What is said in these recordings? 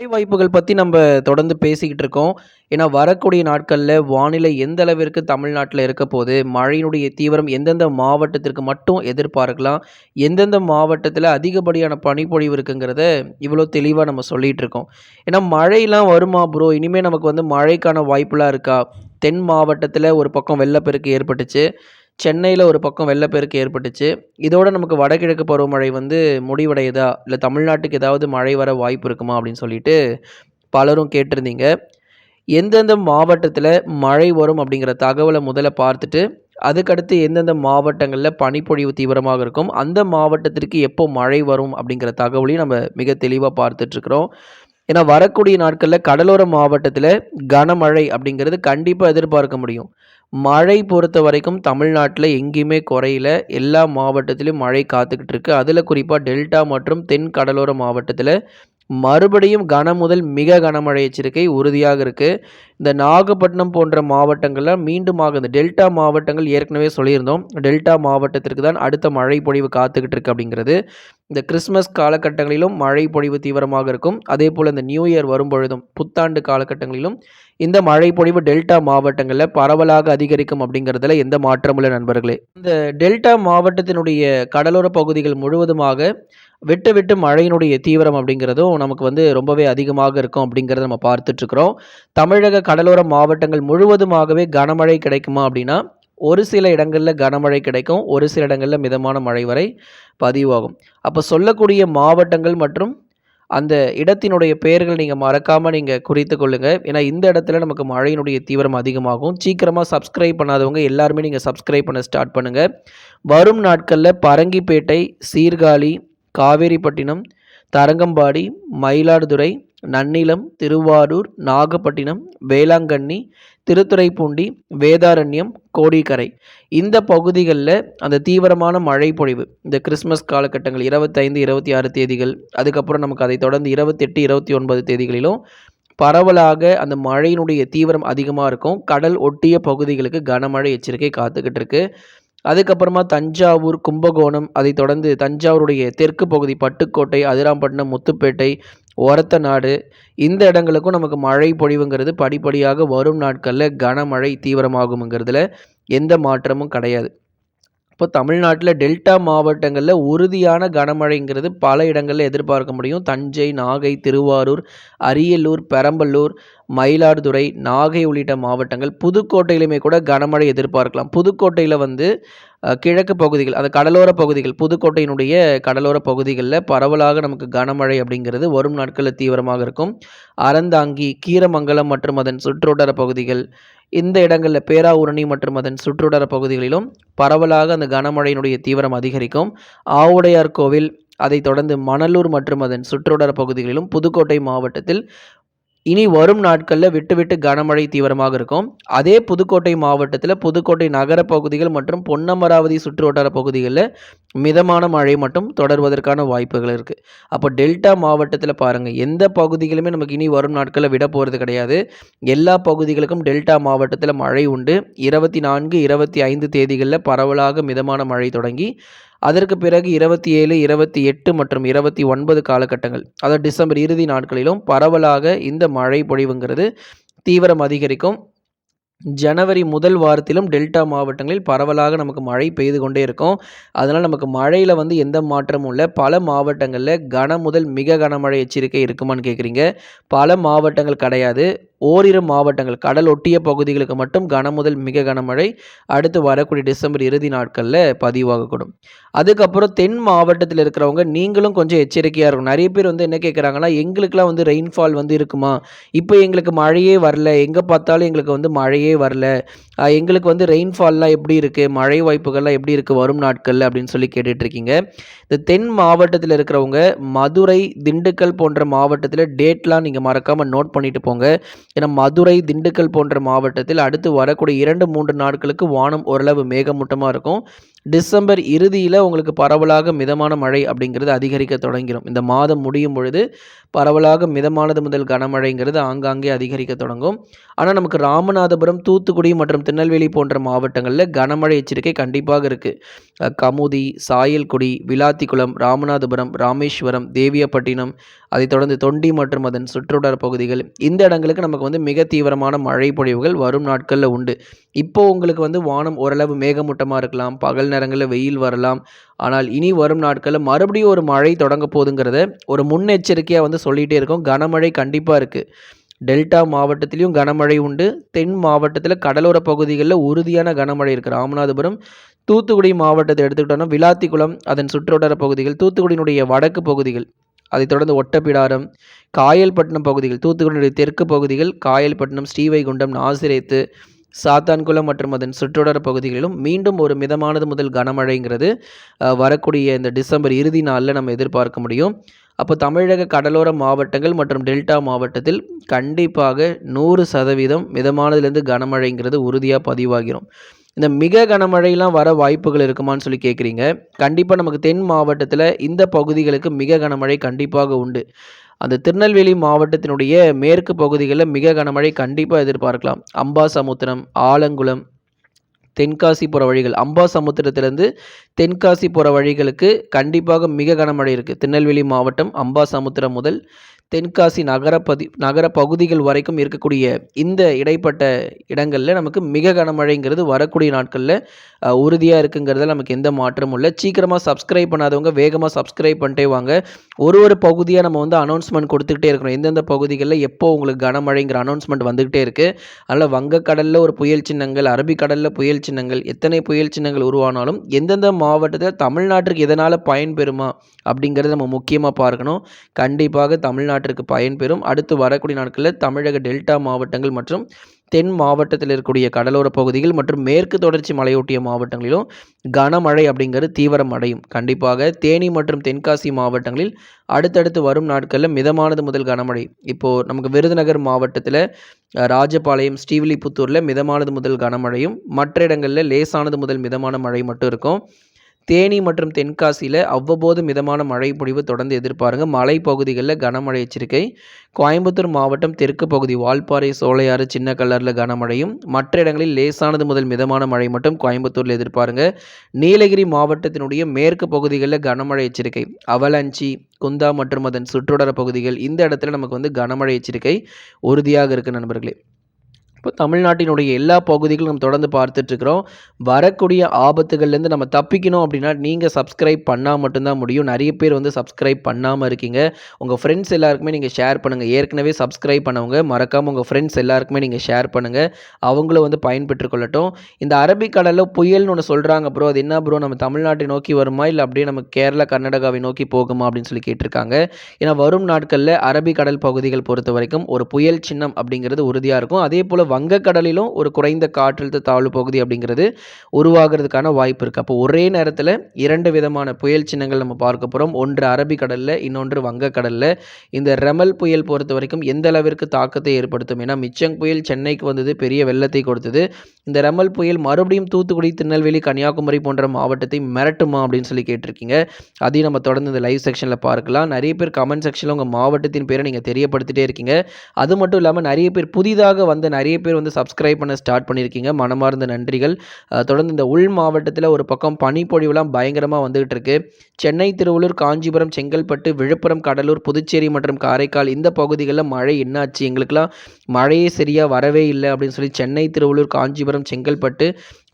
வேலை வாய்ப்புகள் பற்றி நம்ம தொடர்ந்து பேசிக்கிட்டு இருக்கோம். ஏன்னா, வரக்கூடிய நாட்களில் வானிலை எந்த அளவிற்கு தமிழ்நாட்டில் இருக்க போது மழையினுடைய தீவிரம் எந்தெந்த மாவட்டத்திற்கு மட்டும் எதிர்பார்க்கலாம், எந்தெந்த மாவட்டத்தில் அதிகப்படியான பனிப்பொழிவு இருக்குங்கிறத இவ்வளோ தெளிவாக நம்ம சொல்லிகிட்டு இருக்கோம். ஏன்னா, மழையெல்லாம் வருமா ப்ரோ? இனிமேல் நமக்கு வந்து மழைக்கான வாய்ப்புலாம் இருக்கா? தென் மாவட்டத்தில் ஒரு பக்கம் வெள்ளப்பெருக்கு ஏற்பட்டுச்சு. சென்னையில் ஒரு பக்கம் வெள்ளப்பெருக்கு ஏற்பட்டுச்சு. இதோட நமக்கு வடகிழக்கு பருவமழை வந்து முடிவடையுதா? இல்லை தமிழ்நாட்டுக்கு ஏதாவது மழை வர வாய்ப்பு இருக்குமா? அப்படின்னு சொல்லிட்டு பலரும் கேட்டிருந்தீங்க. எந்தெந்த மாவட்டத்தில் மழை வரும் அப்படிங்கிற தகவலை முதல்ல பார்த்துட்டு, அதுக்கடுத்து எந்தெந்த மாவட்டங்களில் பனிப்பொழிவு தீவிரமாக இருக்கும், அந்த மாவட்டத்திற்கு எப்போ மழை வரும் அப்படிங்கிற தகவலையும் நம்ம மிக தெளிவாக பார்த்துட்ருக்குறோம் ஏன்னா, வரக்கூடிய நாட்களில் கடலோர மாவட்டத்தில் கனமழை அப்படிங்கிறது கண்டிப்பாக எதிர்பார்க்க முடியும். மழை பொறுத்த வரைக்கும் தமிழ்நாட்டில் எங்கேயுமே குறையில எல்லா மாவட்டத்திலும் மழை காத்துக்கிட்டு இருக்கு. அதில் குறிப்பாக டெல்டா மற்றும் தென் கடலோர மாவட்டத்தில் மறுபடியும் கன முதல் மிக கனமழை எச்சரிக்கை உறுதியாக இருக்கு. இந்த நாகப்பட்டினம் போன்ற மாவட்டங்கள்ல மீண்டுமாக இந்த டெல்டா மாவட்டங்கள் ஏற்கனவே சொல்லியிருந்தோம். டெல்டா மாவட்டத்திற்கு தான் அடுத்த மழை பொழிவு காத்துக்கிட்டு இருக்கு அப்படிங்கிறது. இந்த கிறிஸ்மஸ் காலகட்டங்களிலும் மழை பொழிவு தீவிரமாக இருக்கும். அதே போல் இந்த நியூ இயர் வரும்பொழுதும், புத்தாண்டு காலகட்டங்களிலும் இந்த மழை பொழிவு டெல்டா மாவட்டங்களில் பரவலாக அதிகரிக்கும் அப்படிங்கிறதுல எந்த மாற்றமும் நண்பர்களே. இந்த டெல்டா மாவட்டத்தினுடைய கடலோர பகுதிகள் முழுவதுமாக விட்டு விட்டு மழையினுடைய தீவிரம் அப்படிங்கிறதும் நமக்கு வந்து ரொம்பவே அதிகமாக இருக்கும் அப்படிங்கிறத நம்ம பார்த்துட்ருக்குறோம் தமிழக கடலோர மாவட்டங்கள் முழுவதுமாகவே கனமழை கிடைக்குமா அப்படின்னா, ஒரு சில இடங்களில் கனமழை கிடைக்கும். ஒரு சில இடங்களில் மிதமான மழை வரை பதிவாகும். அப்போ சொல்லக்கூடிய மாவட்டங்கள் மற்றும் அந்த இடத்தினுடைய பெயர்கள் நீங்கள் மறக்காமல் நீங்கள் குறித்து கொள்ளுங்கள் ஏன்னா, இந்த இடத்துல நமக்கு மழையினுடைய தீவிரம் அதிகமாகும். சீக்கிரமாக சப்ஸ்கிரைப் பண்ணாதவங்க எல்லாருமே நீங்கள் சப்ஸ்கிரைப் பண்ண ஸ்டார்ட் பண்ணுங்கள் வரும் நாட்களில் பரங்கிப்பேட்டை, சீர்காழி, காவேரிப்பட்டினம், தரங்கம்பாடி, மயிலாடுதுறை, நன்னிலம், திருவாரூர், நாகப்பட்டினம், வேளாங்கண்ணி, திருத்துறைப்பூண்டி, வேதாரண்யம், கோடிக்கரை இந்த பகுதிகளில் அந்த தீவிரமான மழை பொழிவு இந்த கிறிஸ்மஸ் காலகட்டங்கள் 25, 26 தேதிகள், அதுக்கப்புறம் நமக்கு அதை தொடர்ந்து 28, 29 தேதிகளிலும் பரவலாக அந்த மழையினுடைய தீவிரம் அதிகமாக இருக்கும். கடல் ஒட்டிய பகுதிகளுக்கு கனமழை எச்சரிக்கை காத்துக்கிட்டு இருக்கு. அதுக்கப்புறமா தஞ்சாவூர், கும்பகோணம், அதை தொடர்ந்து தஞ்சாவூருடைய தெற்கு பகுதி பட்டுக்கோட்டை, அதிராம்பட்டினம், முத்துப்பேட்டை, ஒரத்தநாடு இந்த இடங்களுக்கும் நமக்கு மழை பொழிவுங்கிறது படிப்படியாக வரும் நாட்களில் கனமழை தீவிரமாகுங்கிறதுல எந்த மாற்றமும் கிடையாது. இப்போ தமிழ்நாட்டில் டெல்டா மாவட்டங்களில் உறுதியான கனமழைங்கிறது பல இடங்களில் எதிர்பார்க்க முடியும். தஞ்சை, நாகை, திருவாரூர், அரியலூர், பெரம்பலூர், மயிலாடுதுறை, நாகை உள்ளிட்ட மாவட்டங்கள். புதுக்கோட்டையிலுமே கூட கனமழை எதிர்பார்க்கலாம். புதுக்கோட்டையில் வந்து கிழக்கு பகுதிகள், அது கடலோர பகுதிகள், புதுக்கோட்டையினுடைய கடலோர பகுதிகளில் பரவலாக நமக்கு கனமழை அப்படிங்கிறது வரும் நாட்களில் தீவிரமாக இருக்கும். அறந்தாங்கி, கீரமங்கலம் மற்றும் அதன் சுற்றுவட்டார பகுதிகள், இந்த இடங்களில் பேராவூரணி மற்றும் அதன் சுற்றுவட்டார பகுதிகளிலும் பரவலாக அந்த கனமழையினுடைய தீவிரம் அதிகரிக்கும். ஆவுடையார் கோவில் அதைத் தொடர்ந்து மணலூர் மற்றும் அதன் சுற்றுவட்டார பகுதிகளிலும் புதுக்கோட்டை மாவட்டத்தில் இனி வரும் நாட்களில் விட்டு விட்டு கனமழை தீவிரமாக இருக்கும். அதே புதுக்கோட்டை மாவட்டத்தில் புதுக்கோட்டை நகர பகுதிகள் மற்றும் பொன்னமராவதி சுற்றுவட்டார பகுதிகளில் மிதமான மழை மட்டும் தொடர்வதற்கான வாய்ப்புகள் இருக்குது அப்போ டெல்டா மாவட்டத்தில் பாருங்கள் எந்த பகுதிகளுமே நமக்கு இனி வரும் நாட்களில் விட போகிறது கிடையாது. எல்லா பகுதிகளுக்கும் டெல்டா மாவட்டத்தில் மழை உண்டு. இருபத்தி நான்கு இருபத்தி ஐந்து தேதிகளில் பரவலாக மிதமான மழை தொடங்கி, அதற்கு பிறகு 27, 28 மற்றும் 29 காலகட்டங்கள், அதாவது டிசம்பர் இறுதி நாட்களிலும் பரவலாக இந்த மழை பொழிவுங்கிறது தீவிரம் அதிகரிக்கும். ஜனவரி முதல் வாரத்திலும் டெல்டா மாவட்டங்களில் பரவலாக நமக்கு மழை பெய்து கொண்டே இருக்கும். அதனால் நமக்கு மழையில் வந்து எந்த மாற்றமும் இல்லை பல மாவட்டங்களில் கன முதல் மிக கனமழை எச்சரிக்கை இருக்குமான்னு கேட்குறீங்க. பல மாவட்டங்கள் கிடையாது. ஓரிரு மாவட்டங்கள் கடல் ஒட்டிய பகுதிகளுக்கு மட்டும் கன முதல் மிக கனமழை அடுத்து வரக்கூடிய டிசம்பர் இறுதி நாட்களில் பதிவாகக்கூடும். அதுக்கப்புறம் தென் மாவட்டத்தில் இருக்கிறவங்க நீங்களும் கொஞ்சம் எச்சரிக்கையாக இருக்கும் நிறைய பேர் வந்து என்ன கேட்குறாங்கன்னா, எங்களுக்கெல்லாம் வந்து ரெயின்ஃபால் வந்து இருக்குமா? இப்போ எங்களுக்கு மழையே வரல. எங்கே பார்த்தாலும் எங்களுக்கு வந்து மழையே வரல. எங்களுக்கு வந்து ரெயின்ஃபால்லாம் எப்படி இருக்குது மழை வாய்ப்புகள்லாம் எப்படி இருக்குது வரும் நாட்களில் அப்படின்னு சொல்லி கேட்டுட்ருக்கீங்க. இந்த தென் மாவட்டத்தில் இருக்கிறவங்க மதுரை, திண்டுக்கல் போன்ற மாவட்டத்தில் டேட்லாம் நீங்கள் மறக்காமல் நோட் பண்ணிட்டு போங்க. ஏன்னா மதுரை, திண்டுக்கல் போன்ற மாவட்டத்தில் அடுத்து வரக்கூடிய 2, 3 நாட்களுக்கு வானம் ஓரளவு மேகமூட்டமாக இருக்கும். டிசம்பர் இறுதியில் உங்களுக்கு பரவலாக மிதமான மழை அப்படிங்கிறது அதிகரிக்க தொடங்கிடும் இந்த மாதம் முடியும் பொழுது பரவலாக மிதமானது முதல் கனமழைங்கிறது ஆங்காங்கே அதிகரிக்க தொடங்கும். ஆனால் நமக்கு ராமநாதபுரம் தூத்துக்குடி மற்றும் திருநெல்வேலி போன்ற மாவட்டங்களில் கனமழை எச்சரிக்கை கண்டிப்பாக இருக்குது கமுதி சாயல்குடி விளாத்திக்குளம் ராமநாதபுரம் ராமேஸ்வரம் தேவியப்பட்டினம் அதைத் தொடர்ந்து தொண்டி மற்றும் அதன் சுற்றுவட்டார பகுதிகள். இந்த இடங்களுக்கு நமக்கு வந்து மிக தீவிரமான மழை பொழிவுகள் வரும் நாட்களில் உண்டு. இப்போ உங்களுக்கு வந்து வானம் ஓரளவு மேகமூட்டமாக இருக்கலாம் பகல் நேரங்களில் வெயில் வரலாம். ஆனால் இனி வரும் நாட்களில் மறுபடியும் ஒரு மழை தொடங்க போகுதுங்கிறத ஒரு முன்னெச்சரிக்கையாக வந்து சொல்லிகிட்டே இருக்கும். கனமழை கண்டிப்பாக இருக்குது டெல்டா மாவட்டத்திலையும் கனமழை உண்டு. தென் மாவட்டத்தில் கடலோர பகுதிகளில் உறுதியான கனமழை இருக்குது ராமநாதபுரம் தூத்துக்குடி மாவட்டத்தை எடுத்துக்கிட்டோம்னா விளாத்திக்குளம் அதன் சுற்றுவட்டார பகுதிகள் தூத்துக்குடியினுடைய வடக்கு பகுதிகள் அதைத் தொடர்ந்து ஒட்டப்பிடாரம் காயல்பட்டினம் பகுதிகள் தூத்துக்குடியினுடைய தெற்கு பகுதிகள் காயல்பட்டினம் ஸ்ரீவைகுண்டம் நாசிரேத்து சாத்தான்குளம் மற்றும் அதன் சுற்றுடர பகுதிகளிலும் மீண்டும் ஒரு மிதமானது முதல் கனமழைங்கிறது. வரக்கூடிய இந்த டிசம்பர் இறுதி நாளில் நம்ம எதிர்பார்க்க முடியும். அப்போ தமிழக கடலோர மாவட்டங்கள் மற்றும் டெல்டா மாவட்டத்தில் கண்டிப்பாக நூறு சதவீதம் மிதமானதுலேருந்து கனமழைங்கிறது உறுதியாக பதிவாகிடும் இந்த மிக கனமழையெல்லாம் வர வாய்ப்புகள் இருக்குமான்னு சொல்லி கேட்குறீங்க கண்டிப்பாக நமக்கு தென் மாவட்டத்தில் இந்த பகுதிகளுக்கு மிக கனமழை கண்டிப்பாக உண்டு. அந்த திருநெல்வேலி மாவட்டத்தினுடைய மேற்கு பகுதிகளில் மிக கனமழை கண்டிப்பாக எதிர்பார்க்கலாம். அம்பாசமுத்திரம் ஆலங்குளம் தென்காசி போகிற வழிகள். அம்பாசமுத்திரத்திலேருந்து தென்காசி போகிற வழிகளுக்கு கண்டிப்பாக மிக கனமழை இருக்குது திருநெல்வேலி மாவட்டம் அம்பாசமுத்திரம் முதல் தென்காசி நகரப்பதி நகர பகுதிகள் வரைக்கும் இருக்கக்கூடிய இந்த இடைப்பட்ட இடங்களில் நமக்கு மிக கனமழைங்கிறது வரக்கூடிய நாட்களில் உறுதியாக இருக்குங்கிறத நமக்கு எந்த மாற்றமும் இல்லை. சீக்கிரமாக சப்ஸ்கிரைப் பண்ணாதவங்க வேகமாக சப்ஸ்கிரைப் பண்ணிட்டே வாங்க. ஒரு ஒரு பகுதியாக நம்ம வந்து அனௌன்ஸ்மெண்ட் கொடுத்துக்கிட்டே இருக்கிறோம். எந்தெந்த பகுதிகளில் எப்போ உங்களுக்கு கனமழைங்கிற அனௌன்ஸ்மெண்ட் வந்துக்கிட்டே இருக்குது அதில் வங்கக்கடலில் ஒரு புயல் சின்னங்கள் அரபிக்கடலில் புயல் சின்னங்கள் எத்தனை புயல் சின்னங்கள் உருவானாலும் எந்தெந்த மாவட்டத்தில் தமிழ்நாட்டிற்கு எதனால் பயன்பெறுமா அப்படிங்கிறத நம்ம முக்கியமாக பார்க்கணும். கண்டிப்பாக தமிழ்நாடு தமிழ்நாட்டிற்கு பயன்பெறும். அடுத்து வரக்கூடிய நாட்களில் தமிழக டெல்டா மாவட்டங்கள் மற்றும் தென் மாவட்டத்தில் இருக்கக்கூடிய கடலோர பகுதிகள் மற்றும் மேற்கு தொடர்ச்சி மலையொட்டிய மாவட்டங்களிலும் கனமழை அப்படிங்கிறது தீவிரம் அடையும். கண்டிப்பாக தேனி மற்றும் தென்காசி மாவட்டங்களில் அடுத்தடுத்து வரும் நாட்களில் மிதமானது முதல் கனமழை. இப்போது நமக்கு விருதுநகர் மாவட்டத்தில் ராஜபாளையம் ஸ்ரீவில்லிபுத்தூரில் மிதமானது முதல் கனமழையும் மற்ற இடங்களில் லேசானது முதல் மிதமான மழை மட்டும் இருக்கும். தேனி மற்றும் தென்காசியில் அவ்வப்போது மிதமான மழை பொழிவு தொடர்ந்து எதிர்பாருங்க. மலை பகுதிகளில் கனமழை எச்சரிக்கை. கோயம்புத்தூர் மாவட்டம் தெற்கு பகுதி வால்பாறை சோலையாறு சின்ன கல்லரில் கனமழையும் மற்ற இடங்களில் லேசானது முதல் மிதமான மழை மட்டும் கோயம்புத்தூரில் எதிர்பாருங்க. நீலகிரி மாவட்டத்தினுடைய மேற்கு பகுதிகளில் கனமழை எச்சரிக்கை. அவலஞ்சி குந்தா மற்றும் அதன் சுற்றுவட்டார பகுதிகள் இந்த இடத்துல நமக்கு வந்து கனமழை எச்சரிக்கை உறுதியாக இருக்குது நண்பர்களே. இப்போ தமிழ்நாட்டினுடைய எல்லா பகுதிகளும் நம்ம தொடர்ந்து பார்த்துட்ருக்குறோம். வரக்கூடிய ஆபத்துகள்லேருந்து நம்ம தப்பிக்கணும் அப்படின்னா நீங்கள் சப்ஸ்கிரைப் பண்ணால் மட்டும்தான் முடியும். நிறைய பேர் வந்து சப்ஸ்கிரைப் பண்ணாமல் இருக்கீங்க. உங்கள் ஃப்ரெண்ட்ஸ் எல்லாருக்குமே நீங்கள் ஷேர் பண்ணுங்கள் ஏற்கனவே சப்ஸ்கிரைப் பண்ணவங்க மறக்காமல் உங்கள் ஃப்ரெண்ட்ஸ் எல்லாருக்குமே நீங்கள் ஷேர் பண்ணுங்கள் அவங்களும் வந்து பயன்பெற்று கொள்ளட்டும். இந்த அரபிக்கடலில் புயல்னு ஒன்று சொல்கிறாங்க ப்ரோ அது என்ன ப்ரோ நம்ம தமிழ்நாட்டை நோக்கி வருமா? இல்லை அப்படியே நம்ம கேரளா கர்நாடகாவை நோக்கி போகுமா? அப்படின்னு சொல்லி கேட்டிருக்காங்க. ஏன்னா வரும் நாட்களில் அரபிக்கடல் பகுதிகள் பொறுத்த வரைக்கும் ஒரு புயல் சின்னம் அப்படிங்கிறது உறுதியாக இருக்கும். அதே போல் வங்கக்கடலிலும் ஒரு குறைந்த காற்றழுத்த தாழ்வு பகுதி அப்படிங்கிறது உருவாகிறதுக்கான வாய்ப்பு இருக்குது அப்போ ஒரே நேரத்தில் இரண்டு விதமான புயல் சின்னங்கள் நம்ம பார்க்க போகிறோம் ஒன்று அரபிக்கடலில் இன்னொன்று வங்கக்கடலில். இந்த ரெமல் புயல் பொறுத்த வரைக்கும் எந்த அளவிற்கு தாக்கத்தை ஏற்படுத்தும்? ஏன்னா மிச்சங் புயல் சென்னைக்கு வந்தது பெரிய வெள்ளத்தை கொடுத்தது. இந்த ரெமல் புயல் மறுபடியும் தூத்துக்குடி திருநெல்வேலி கன்னியாகுமரி போன்ற மாவட்டத்தை மிரட்டுமா அப்படின்னு சொல்லி கேட்டிருக்கீங்க. அதையும் நம்ம தொடர்ந்து இந்த லைவ் செக்ஷனில் பார்க்கலாம். நிறைய பேர் கமெண்ட் செக்ஷனில் உங்கள் மாவட்டத்தின் பேரை நீங்கள் தெரியப்படுத்திட்டே இருக்கீங்க. அது மட்டும் இல்லாமல் நிறைய பேர் புதிதாக வந்த நிறைய பேர் வந்து சப்ஸ்கிரைப் பண்ண ஸ்டார்ட் பண்ணியிருக்கீங்க. மனமார்ந்த நன்றிகள். தொடர்ந்து இந்த உள் மாவட்டத்தில் ஒரு பக்கம் பனிப்பொழிவுலாம் பயங்கரமாக வந்துகிட்டு இருக்கு சென்னை திருவள்ளூர் காஞ்சிபுரம் செங்கல்பட்டு விழுப்புரம் கடலூர் புதுச்சேரி மற்றும் காரைக்கால் இந்த பகுதிகளில் மழை என்னாச்சு? எங்களுக்கெல்லாம் மழையே சரியாக வரவே இல்லை அப்படின்னு சொல்லி சென்னை திருவள்ளூர் காஞ்சிபுரம் செங்கல்பட்டு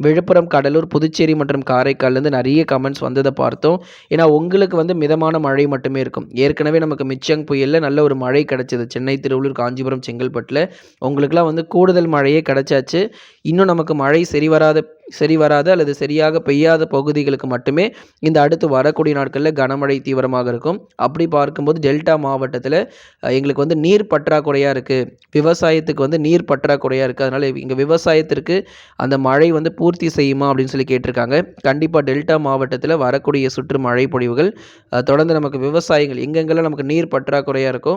விழுப்புரம் கடலூர் புதுச்சேரி மற்றும் காரைக்கால்லேருந்து நிறைய கமெண்ட்ஸ் வந்ததை பார்த்தோம். ஏன்னா உங்களுக்கு வந்து மிதமான மழை மட்டுமே இருக்கும். ஏற்கனவே நமக்கு மிச்சங் புயலில் நல்ல ஒரு மழை கிடச்சிது. சென்னை திருவள்ளூர் காஞ்சிபுரம் செங்கல்பட்டில். உங்களுக்குலாம் வந்து கூடுதல் மழையே கிடச்சாச்சு. இன்னும் நமக்கு மழை சரி வராத சரி வராத அல்லது சரியாக பெய்யாத பகுதிகளுக்கு மட்டுமே இந்த அடுத்து வரக்கூடிய நாட்களில் கனமழை தீவிரமாக இருக்கும். அப்படி பார்க்கும்போது டெல்டா மாவட்டத்தில் எங்களுக்கு வந்து நீர் பற்றாக்குறையாக இருக்குது விவசாயத்துக்கு வந்து நீர் பற்றாக்குறையாக இருக்குது அதனால் இங்கே விவசாயத்திற்கு அந்த மழை வந்து பூர்த்தி செய்யுமா அப்படின்னு சொல்லி கேட்டிருக்காங்க. கண்டிப்பாக டெல்டா மாவட்டத்தில் வரக்கூடிய சுற்று மழை பொழிவுகள் தொடர்ந்து நமக்கு விவசாயிகள் எங்கெங்கெல்லாம் நமக்கு நீர் பற்றாக்குறையாக இருக்கோ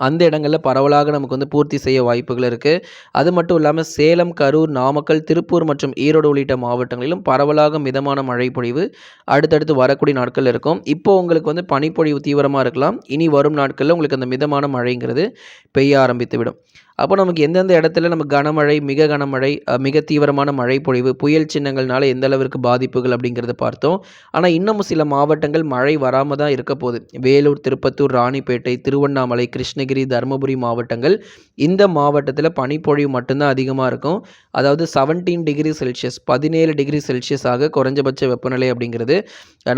அந்த இடங்களில் பரவலாக நமக்கு வந்து பூர்த்தி செய்ய வாய்ப்புகள் இருக்குது அது மட்டும் இல்லாமல் சேலம் கரூர் நாமக்கல் திருப்பூர் மற்றும் ஈரோடு உள்ளிட்ட மாவட்டங்களிலும் பரவலாக மிதமான மழை பொழிவு அடுத்தடுத்து வரக்கூடிய நாட்கள் இருக்கும். இப்போ உங்களுக்கு வந்து பனிப்பொழிவு தீவிரமாக இருக்கலாம். இனி வரும் நாட்களில் உங்களுக்கு அந்த மிதமான மழைங்கிறது பெய்ய ஆரம்பித்து விடும் அப்போ நமக்கு எந்தெந்த இடத்துல நம்ம கனமழை மிக கனமழை மிக தீவிரமான மழை பொழிவு புயல் சின்னங்கள்னால எந்த அளவிற்கு பாதிப்புகள் அப்படிங்கிறத பார்த்தோம். ஆனால் இன்னமும் சில மாவட்டங்கள் மழை வராமல் தான் இருக்க போகுது. வேலூர் திருப்பத்தூர் ராணிப்பேட்டை திருவண்ணாமலை கிருஷ்ணகிரி தருமபுரி மாவட்டங்கள் இந்த மாவட்டத்தில் பனிப்பொழிவு மட்டும்தான் அதிகமாக இருக்கும். அதாவது செவன்டீன் டிகிரி செல்சியஸ் பதினேழு டிகிரி செல்சியஸ் ஆக குறைஞ்சபட்ச வெப்பநிலை அப்படிங்கிறது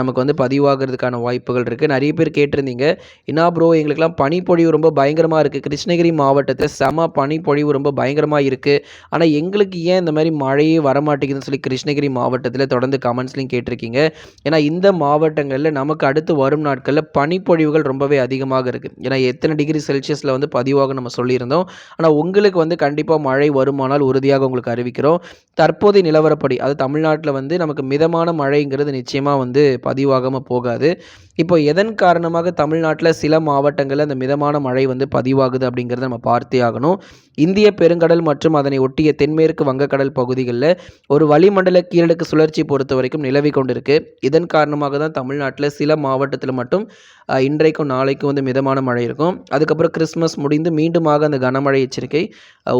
நமக்கு வந்து பதிவாகிறதுக்கான வாய்ப்புகள் இருக்குது நிறைய பேர் கேட்டிருந்தீங்க என்ன ப்ரோ எங்களுக்கெல்லாம் பனிப்பொழிவு ரொம்ப பயங்கரமாக இருக்குது கிருஷ்ணகிரி மாவட்டத்தை செம பனிப்பொழிவு ரொம்ப பயங்கரமாக இருக்குது ஆனால் எங்களுக்கு ஏன் இந்த மாதிரி மழையே வரமாட்டேங்குதுன்னு சொல்லி கிருஷ்ணகிரி மாவட்டத்தில் தொடர்ந்து கமெண்ட்ஸ்லையும் கேட்டிருக்கீங்க. ஏன்னா இந்த மாவட்டங்களில் நமக்கு அடுத்து வரும் நாட்களில் பனிப்பொழிவுகள் ரொம்பவே அதிகமாக இருக்குது ஏன்னா எத்தனை டிகிரி செல்சியஸில் வந்து பதிவாக நம்ம சொல்லியிருந்தோம். ஆனால் உங்களுக்கு வந்து கண்டிப்பாக மழை வருமானால் உறுதியாக உங்களுக்கு அறிவிக்கிறோம். தற்போதைய நிலவரப்படி அது தமிழ்நாட்டில் வந்து நமக்கு மிதமான மழைங்கிறது நிச்சயமாக வந்து பதிவாகாமல் போகாது. இப்போ எதன் காரணமாக தமிழ்நாட்டில் சில மாவட்டங்களில் அந்த மிதமான மழை வந்து பதிவாகுது அப்படிங்கிறத நம்ம பார்த்தே ஆகணும். இந்திய பெருங்கடல் மற்றும் அதனை ஒட்டிய தென்மேற்கு வங்கக்கடல் பகுதிகளில் ஒரு வளிமண்டல கீழடுக்கு சுழற்சி பொறுத்த வரைக்கும் நிலவி கொண்டிருக்கு. இதன் காரணமாக தான் தமிழ்நாட்டில் சில மாவட்டத்தில் மட்டும் இன்றைக்கும் நாளைக்கும் வந்து மிதமான மழை இருக்கும். அதுக்கப்புறம் கிறிஸ்மஸ் முடிந்து மீண்டுமாக அந்த கனமழை எச்சரிக்கை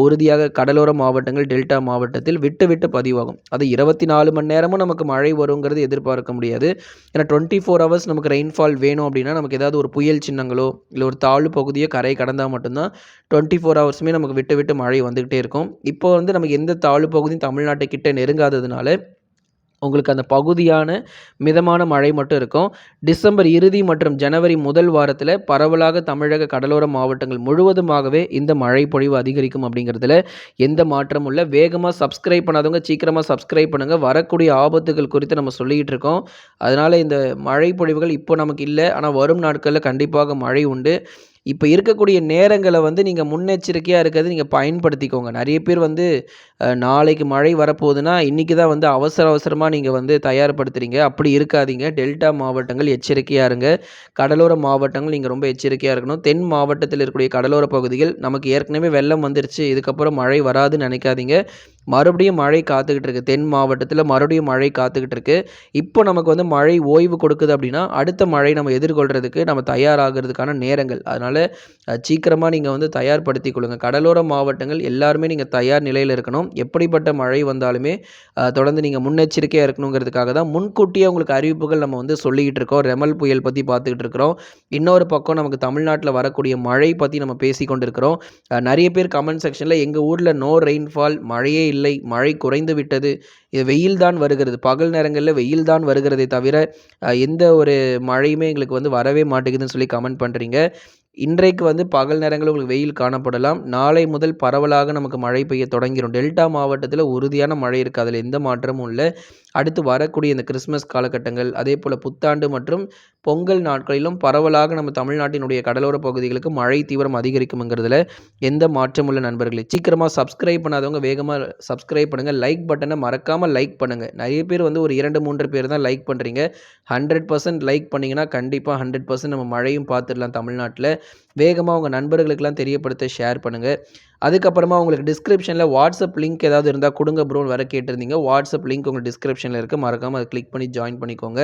உறுதியாக கடலோர மாவட்டங்கள் டெல்டா மாவட்டத்தில் விட்டு விட்டு பதிவாகும். அது இருபத்தி நாலு மணி நேரமும் நமக்கு மழை வருங்கிறது எதிர்பார்க்க முடியாது. ஏன்னா டுவெண்ட்டி ஃபோர் ஹவர்ஸ் நமக்கு ரெயின் ரெயின்ஃபால் வேணும் அப்படின்னா நமக்கு ஏதாவது ஒரு புயல் சின்னங்களோ இல்லை ஒரு தாழ்வு பகுதியோ கரை கடந்தால் மட்டும்தான் டுவெண்ட்டி ஃபோர் ஹவர்ஸுமே நமக்கு விட்டு விட்டு மழை வந்துக்கிட்டே இருக்கும். இப்போ வந்து நமக்கு எந்த தாழ்வு பகுதியும் தமிழ்நாட்டை கிட்டே நெருங்காததுனால உங்களுக்கு அந்த பகுதியான மிதமான மழை மட்டும் இருக்கும். டிசம்பர் இறுதி மற்றும் ஜனவரி முதல் வாரத்தில் பரவலாக தமிழக கடலோர மாவட்டங்கள் முழுவதுமாகவே இந்த மழை பொழிவு அதிகரிக்கும் அப்படிங்கிறதுல எந்த மாற்றமும் இல்லை. வேகமாக சப்ஸ்கிரைப் பண்ணாதவங்க சீக்கிரமாக சப்ஸ்கிரைப் பண்ணுங்கள் வரக்கூடிய ஆபத்துகள் குறித்து நம்ம சொல்லிக்கிட்டு இருக்கோம். அதனால் இந்த மழை பொழிவுகள் இப்போ நமக்கு இல்லை. ஆனால் வரும் நாட்களில் கண்டிப்பாக மழை உண்டு. இப்போ இருக்கக்கூடிய நேரங்களை வந்து நீங்கள் முன்னெச்சரிக்கையாக இருக்கிறது நீங்கள் பயன்படுத்திக்கோங்க. நிறைய பேர் வந்து நாளைக்கு மழை வரப்போகுதுன்னா இன்றைக்கி தான் வந்து அவசர அவசரமாக நீங்கள் வந்து தயார்படுத்துகிறீங்க அப்படி இருக்காதீங்க. டெல்டா மாவட்டங்கள் எச்சரிக்கையாக இருங்க. கடலோர மாவட்டங்கள் நீங்கள் ரொம்ப எச்சரிக்கையாக இருக்கணும். தென் மாவட்டத்தில் இருக்கக்கூடிய கடலோர பகுதிகள் நமக்கு ஏற்கனவே வெள்ளம் வந்துருச்சு இதுக்கப்புறம் மழை வராதுன்னு நினைக்காதீங்க. மறுபடியும் மழை காத்துக்கிட்டு இருக்குது தென் மாவட்டத்தில் மறுபடியும் மழை காத்துக்கிட்டு இருக்குது இப்போ நமக்கு வந்து மழை ஓய்வு கொடுக்குது அப்படின்னா அடுத்த மழை நம்ம எதிர்கொள்கிறதுக்கு நம்ம தயாராகிறதுக்கான நேரங்கள். அதனால் சீக்கிரமாக நீங்கள் வந்து தயார்படுத்தி கொள்ளுங்கள் கடலோர மாவட்டங்கள் எல்லாருமே நீங்கள் தயார் நிலையில் இருக்கணும். எப்படிப்பட்ட மழை வந்தாலுமே தொடர்ந்து நீங்கள் முன்னெச்சரிக்கையாக இருக்கணுங்கிறதுக்காக தான் முன்கூட்டியே உங்களுக்கு அறிவிப்புகள் நம்ம வந்து சொல்லிக்கிட்டு இருக்கோம். ரெமல் புயல் பற்றி பார்த்துக்கிட்டு இருக்கிறோம். இன்னொரு பக்கம் நமக்கு தமிழ்நாட்டில் வரக்கூடிய மழை பற்றி நம்ம பேசி இருக்கிறோம் நிறைய பேர் கமெண்ட் செக்ஷனில் எங்கள் ஊரில் நோ ரெயின்ஃபால் மழையே இல்லை இல்லை. மழை குறைந்து விட்டது. இது வெயில் தான் வருகிறது. பகல் நேரங்களில் வெயில் தான் வருகிறதே தவிர எந்த ஒரு மழையுமே எங்களுக்கு வந்து வரவே மாட்டேங்குதுன்னு சொல்லி கமெண்ட் பண்ணுறீங்க இன்றைக்கு வந்து பகல் நேரங்களில் உங்களுக்கு வெயில் காணப்படலாம். நாளை முதல் பரவலாக நமக்கு மழை பெய்ய தொடங்கிடும் டெல்டா மாவட்டத்தில் உறுதியான மழை இருக்குது அதில் எந்த மாற்றமும் இல்லை. அடுத்து வரக்கூடிய இந்த கிறிஸ்மஸ் காலகட்டங்கள் அதே போல் புத்தாண்டு மற்றும் பொங்கல் நாட்களிலும் பரவலாக நம்ம தமிழ்நாட்டினுடைய கடலோர பகுதிகளுக்கு மழை தீவிரம் அதிகரிக்கும்ங்கிறதுல எந்த மாற்றமும் இல்லை நண்பர்களே. சீக்கிரமாக சப்ஸ்கிரைப் பண்ணாதவங்க வேகமாக சப்ஸ்கிரைப் பண்ணுங்கள் லைக் பட்டனை மறக்காமல் லைக் பண்ணுங்கள் நிறைய பேர் வந்து ஒரு இரண்டு மூன்று பேர் தான் லைக் பண்ணுறீங்க ஹண்ட்ரட் பர்சன்ட் லைக் பண்ணிங்கன்னா கண்டிப்பாக ஹண்ட்ரட் பர்சன்ட் நம்ம மழையும் பார்த்துடலாம் தமிழ்நாட்டில். வேகமாக உங்கள் நண்பர்களுக்கெல்லாம் தெரியப்படுத்த ஷேர் பண்ணுங்கள் அதுக்கப்புறமா உங்களுக்கு டிஸ்கிரிப்ஷனில் வாட்ஸ்அப் லிங்க் ஏதாவது இருந்தால் கொடுங்க ப்ரோன்னு வர கேட்டிருந்தீங்க. வாட்ஸ்அப் லிங்க் உங்கள் டிஸ்கிரிப்ஷனில் இருக்குது மறக்காமல் அதை கிளிக் பண்ணி ஜாயின் பண்ணிக்கோங்க.